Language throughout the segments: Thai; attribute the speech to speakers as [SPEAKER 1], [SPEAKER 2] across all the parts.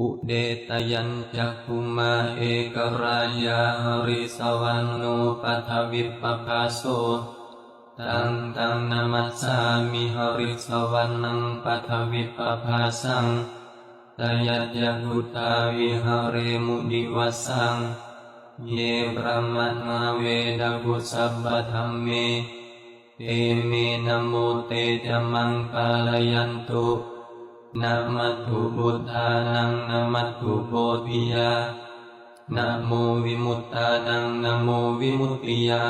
[SPEAKER 1] อุเดตยัญจักุมาเอกรายาหริสวันโนปัทวิปปภาโสตังตังนามัสสามิหริสวันนังปัทวิปปภาสังตยัตยหุตาวิหเรมุดิวัสังเยปรมัตมาเวดกุสัพพธรรมเมเตเมนโมเตจมังปาลยันตุ นะมัตถุบุทธานังนะมัตถุโพธิยานะโมวิมุตตานังนะโมวิมุตติยา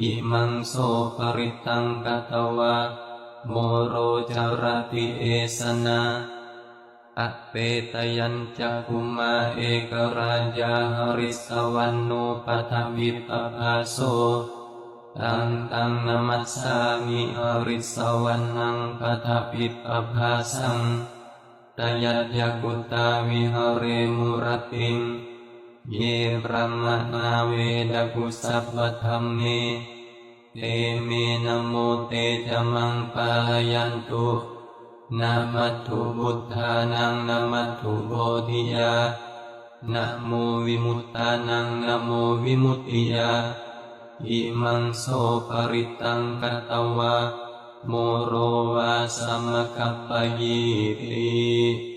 [SPEAKER 1] อิมังโสปริตังกตวะโมโรจารติเอสนาอเปตยัญจักขุมาเอกราชาหริสวันโนปัทวิปภาโส ตังตังนามัสสามิหริสวันนังปัทวิปภาสังตยัตยกุตาวิหเรมุรติงเยปรมนาเวดกุสัพพธรรมเมเตเมนโมเตจมังปายันตุนะมัตถุบุทธานังนะมัตถุโพธิยานะโมวิมุตตานังนะโมวิมุตติยา อิมังโสปริตังกตวะโมโรวาสัมมคัปปะยีติ